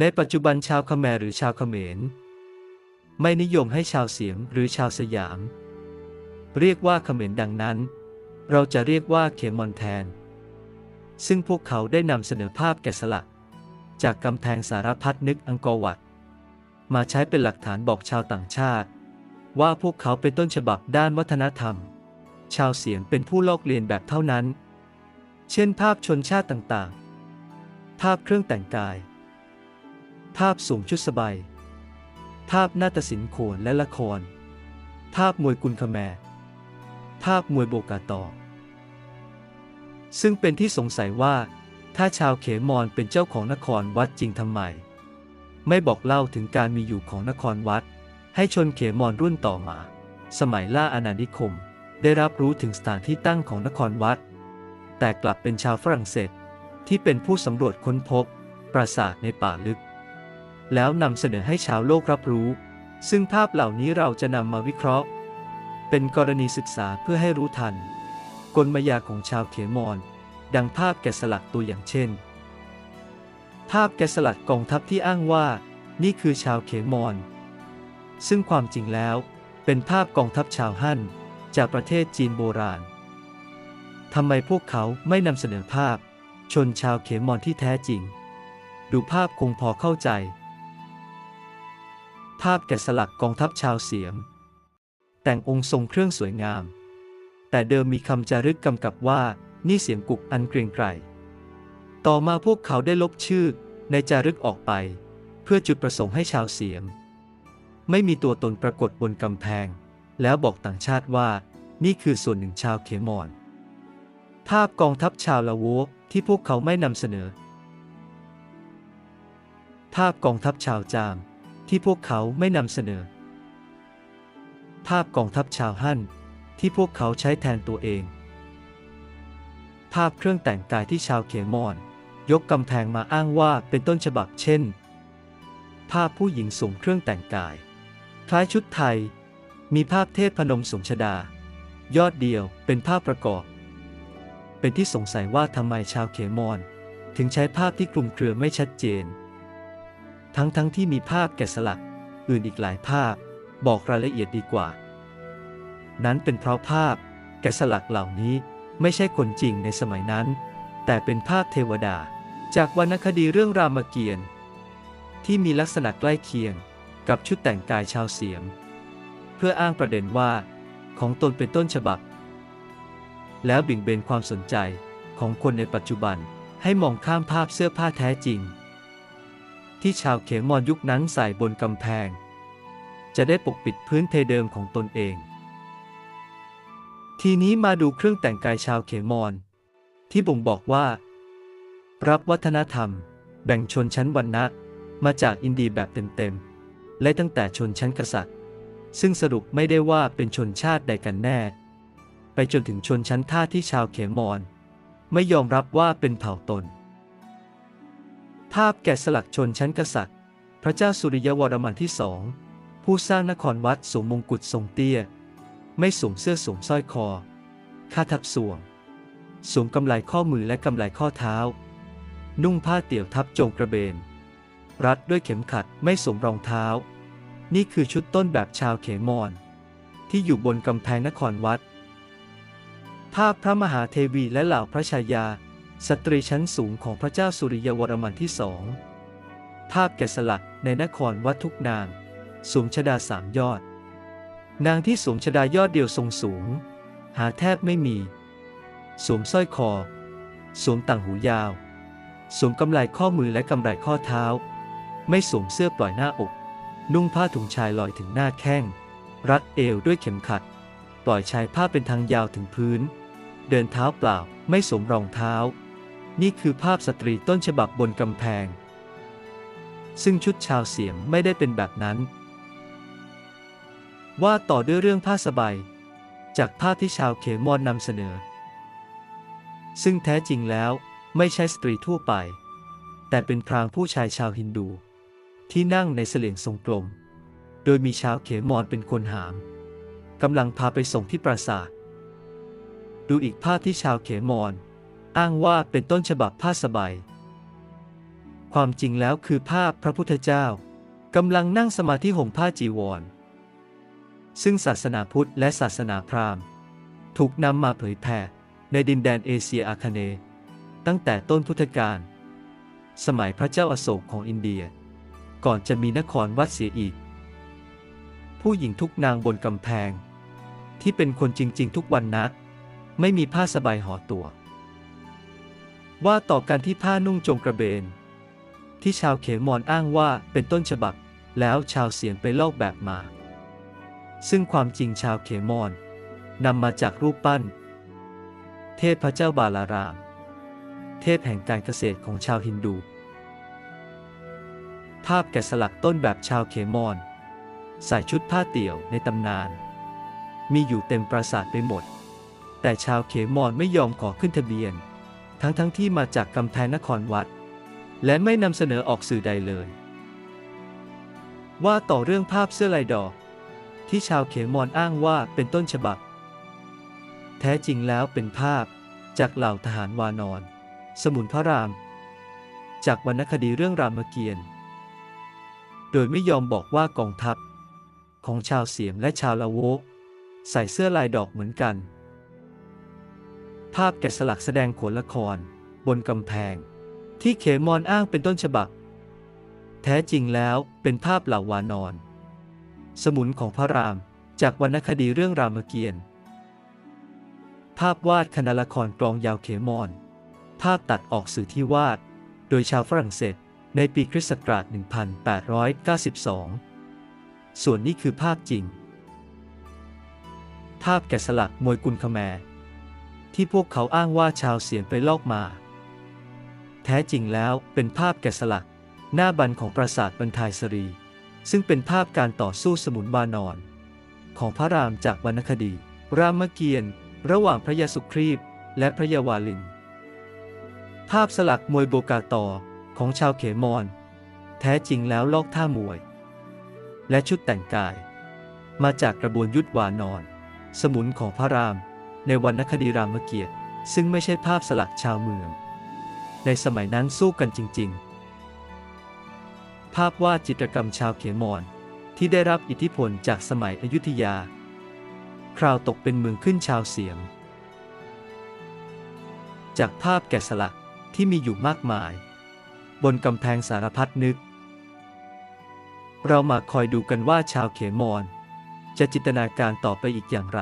ในปัจจุบันชาวคแมร์หรือชาวเขมร ไม่นิยมให้ชาวเสียมหรือชาวสยาม เรียกว่าเขมรดังนั้น เราจะเรียกว่าเขมอนแทน ซึ่งพวกเขาได้นำเสนอภาพแกะสลัก จากกำแพงสารพัดนึกอังกอร์วัด มาใช้เป็นหลักฐานบอกชาวต่างชาติ ว่าพวกเขาเป็นต้นฉบับด้านวัฒนธรรม ชาวเสียงเป็นผู้ลอกเลียนแบบเท่านั้น เช่นภาพชนชาติต่างๆ ภาพเครื่องแต่งกาย ภาพสวมชุดสบายภาพนาฏศิลป์โขนและละครภาพมวยกุลคแมร์ภาพมวยโบกาตอซึ่งเป็นที่สงสัยว่า ถ้าชาวเขมรเป็นเจ้าของนครวัดจริงทำไม ไม่บอกเล่าถึงการมีอยู่ของนครวัด ให้ชนเขมรรุ่นต่อมา สมัยล่าอาณานิคม ได้รับรู้ถึงสถานที่ตั้งของนครวัด แต่กลับเป็นชาวฝรั่งเศสที่เป็นผู้สำรวจค้นพบ ปราสาทในป่าลึก แล้วนำเสนอให้ชาวโลกรับรู้ ซึ่งภาพเหล่านี้เราจะนำมาวิเคราะห์ เป็นกรณีศึกษาเพื่อให้รู้ทัน กลมายาของชาวเขมร ดังภาพแกะสลักตัวอย่างเช่น ภาพแกะสลักกองทัพที่อ้างว่า นี่คือชาวเขมร ซึ่งความจริงแล้ว เป็นภาพกองทัพชาวฮั่นจากประเทศจีนโบราณทำไมพวกเขาไม่นำเสนอภาพ ชนชาวเขมรที่แท้จริง ดูภาพคงพอเข้าใจ ภาพแกะสลักกองทัพชาวเสียม แต่งองค์ทรงเครื่องสวยงาม แต่เดิมมีคำจารึกกำกับว่านี่เสียงกุกอันเกรียงไกรต่อมาพวกเขาได้ลบชื่อในจารึกออกไป เพื่อจุดประสงค์ให้ชาวเสียม ไม่มีตัวตนปรากฏบนกำแพง แล้วบอกต่างชาติว่า นี่คือส่วนหนึ่งชาวเคมอนภาพกองทัพชาวลาโวที่พวกเขาไม่นำเสนอ ภาพกองทัพชาวจาม ที่พวกเขาไม่นำเสนอ ภาพกองทัพชาวฮั่นที่พวกเขาใช้แทนตัวเอง ภาพเครื่องแต่งกายที่ชาวเขมอนยกกำแพงมาอ้างว่าเป็นต้นฉบับเช่น ภาพผู้หญิงสวมเครื่องแต่งกาย คล้ายชุดไทย มีภาพเทพพนมสมชดา ยอดเดียวเป็นภาพประกอบ เป็นที่สงสัยว่าทำไมชาวเขมอนถึงใช้ภาพที่คลุมเครือไม่ชัดเจน ทั้งๆทที่มีภาพแกะสลัก อื่นอีกหลายภาพ บอกรายละเอียดดีกว่า นั้นเป็นเพราะภาพแกะสลักเหล่านี้ไม่ใช่คนจริงในสมัยนั้น แต่เป็นภาพเทวดา จากวรรณคดีเรื่องรามเกียรติ์ที่มีลักษณะใกล้เคียงกับชุดแต่งกายชาวเสียม เพื่ออ้างประเด็นว่า ของตนเป็นต้นฉบับ แล้วบิ่งเบนความสนใจของคนในปัจจุบันให้มองข้ามภาพเสื้อผ้าแท้จริง ที่ชาวเขมรยุคนั้นใส่บนกำแพง จะได้ปกปิดพื้นเพเดิมของตนเอง ทีนี้มาดูเครื่องแต่งกายชาวเขมร ที่บ่งบอกว่า รับวัฒนธรรม แบ่งชนชั้นวรรณะ มาจากอินเดียแบบเต็มๆ และตั้งแต่ชนชั้นกษัตริย์ ซึ่งสรุปไม่ได้ว่าเป็นชนชาติใดกันแน่ ไปจนถึงชนชั้นทาสที่ชาวเขมร ไม่ยอมรับว่าเป็นเผ่าตน ภาพแกะสลักชนชั้นกษัตริย์ พระเจ้าสุริยวรมันที่สอง ผู้สร้างนครวัดสวมมงกุฎทรงเตี้ย ไม่สวมเสื้อสวมสร้อยคอคาทับสวม สวมกำไลข้อมือและกำไลข้อเท้า นุ่งผ้าเตี่ยวทับจงกระเบน รัดด้วยเข็มขัดไม่สวมรองเท้า นี่คือชุดต้นแบบชาวเขมร ที่อยู่บนกำแพงนครวัด ภาพพระมหาเทวีและเหล่าพระชายา สตรีชั้นสูงของพระเจ้าสุริยวรมันที่สอง ภาพแกะสลักในนครวัดทุกนางสวมชดาสามยอด นางที่สวมชดายอดเดียวทรงสูง หาแทบไม่มี สวมสร้อยคอ สวมต่างหูยาว สวมกำไลข้อมือและกำไลข้อเท้า ไม่สวมเสื้อปล่อยหน้าอก นุ่งผ้าถุงชายลอยถึงหน้าแข้ง รัดเอวด้วยเข็มขัด ปล่อยชายผ้าเป็นทางยาวถึงพื้น เดินเท้าเปล่า ไม่สวมรองเท้า นี่คือภาพสตรีต้นฉบับบนกำแพง ซึ่งชุดชาวเสียมไม่ได้เป็นแบบนั้น ว่าต่อด้วยเรื่องผ้าสบาย จากภาพที่ชาวเขมรนำเสนอ ซึ่งแท้จริงแล้วไม่ใช่สตรีทั่วไป แต่เป็นพรางผู้ชายชาวฮินดู ที่นั่งในเสลียงทรงกลม โดยมีชาวเขมรเป็นคนหาม กำลังพาไปส่งที่ปราสาท ดูอีกภาพที่ชาวเขมร อ้างว่าเป็นต้นฉบับผ้าสบายความจริงแล้วคือภาพพระพุทธเจ้ากำลังนั่งสมาธิห่มผ้าจีวร ซึ่งศาสนาพุทธและศาสนาพราหมณ์ ถูกนำมาเผยแผ่ในดินแดนเอเชียอาคเนย์ตั้งแต่ต้นพุทธกาลสมัยพระเจ้าอาโศกของอินเดีย ก่อนจะมีนครวัดเสียอีก ผู้หญิงทุกนางบนกำแพง ที่เป็นคนจริง ๆ ทุกวันนัก ไม่มีผ้าสบายห่อตัว ว่าต่อกันที่ผ้านุ่งจงกระเบน ที่ชาวเขมรอ้างว่าเป็นต้นฉบับ แล้วชาวเสียงไปลอกแบบมา ซึ่งความจริงชาวเขมรนำมาจากรูปปั้น เทพพระเจ้าบาลาราม เทพแห่งการเกษตรของชาวฮินดู ภาพแกะสลักต้นแบบชาวเขมรใส่ชุดผ้าเตี่ยวในตำนาน มีอยู่เต็มปราสาทไปหมด แต่ชาวเขมรไม่ยอมขอขึ้นทะเบียน ทั้งทั้งที่มาจากกำแพงนครวัด และไม่นำเสนอออกสื่อใดเลย ว่าต่อเรื่องภาพเสื้อลายดอก ที่ชาวเขมรอ้างว่าเป็นต้นฉบับ แท้จริงแล้วเป็นภาพจากเหล่าทหารวานอน สมุนพระราม จากวรรณคดีเรื่องรามเกียรติ์โดยไม่ยอมบอกว่ากองทัพ ของชาวเสียมและชาวละโวกใส่เสื้อลายดอกเหมือนกัน ภาพแกะสลักแสดงโขนละคร บนกำแพง ที่เขมรอ้างเป็นต้นฉบับ แท้จริงแล้วเป็นภาพเหล่าวานอน สมุนของพระรามจากวรรณคดีเรื่องรามเกียรติ์ภาพวาดคณะละครกลองยาวเขมรภาพตัดออกสื่อที่วาด โดยชาวฝรั่งเศสในปีคริสต์ศักราช 1892 ส่วนนี้คือภาพจริง ภาพแกะสลักมวยกุลคแมร์ ที่พวกเขาอ้างว่าชาวเสียนไปลอกมา แท้จริงแล้วเป็นภาพแกะสลัก หน้าบันของปราสาทบรรทายสรี ซึ่งเป็นภาพการต่อสู้สมุนบานอน ของพระรามจากวรรณคดี รามเกียรติ์ระหว่างพระยาสุครีบและพระยาวาลิน ภาพสลักมวยโบกาตอของชาวเขมร แท้จริงแล้วลอกท่ามวย และชุดแต่งกาย มาจากกระบวนยุทธวานอน สมุนของพระราม ในวรรณคดีรามเกียรติ์ซึ่งไม่ใช่ภาพสลักชาวเมือง ในสมัยนั้นสู้กันจริง ๆ ภาพวาดจิตรกรรมชาวเขมรที่ได้รับอิทธิพลจากสมัยอยุธยา คราวตกเป็นเมืองขึ้นชาวเสียง จากภาพแกะสลักที่มีอยู่มากมาย บนกำแพงสารพัดนึก เรามาคอยดูกันว่าชาวเขมรจะจินตนาการต่อไปอีกอย่างไร